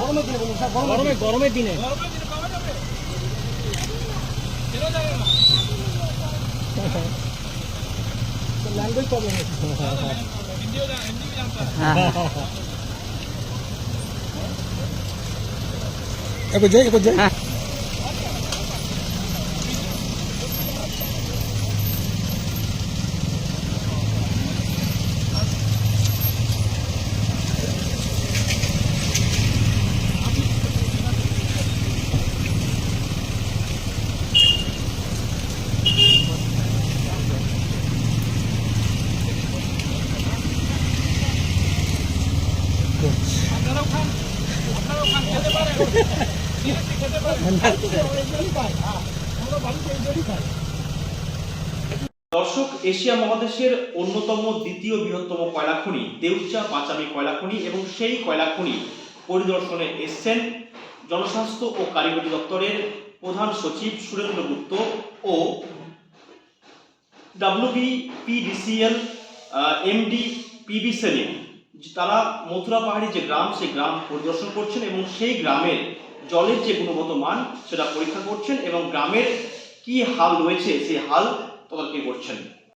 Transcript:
গরমের দিনে বলুন স্যার গরমের গরমে গরমের দিনে। ল্যাঙ্গুয়েজ প্রবলেম হচ্ছে এবার যাই। এবার যাই দর্শক, এশিয়া মহাদেশের অন্যতম দ্বিতীয় বৃহত্তম কয়লা খনি, দেউচা, পাঁচামি কয়লা খনি এবং সেই কয়লা খনি পরিদর্শনে এসছেন জনস্বাস্থ্য ও কারিগরি দপ্তরের প্রধান সচিব সুরেন্দ্র গুপ্ত ও WB PDCL MD PB Selim. তারা মথুরা পাহাড়ি যে গ্রাম, সেই গ্রাম পরিদর্শন করছেন এবং সেই গ্রামের জলের যে গুণগত মান, সেটা পরীক্ষা করছেন এবং গ্রামের কি হাল রয়েছে, সেই হাল তদারকি করছেন।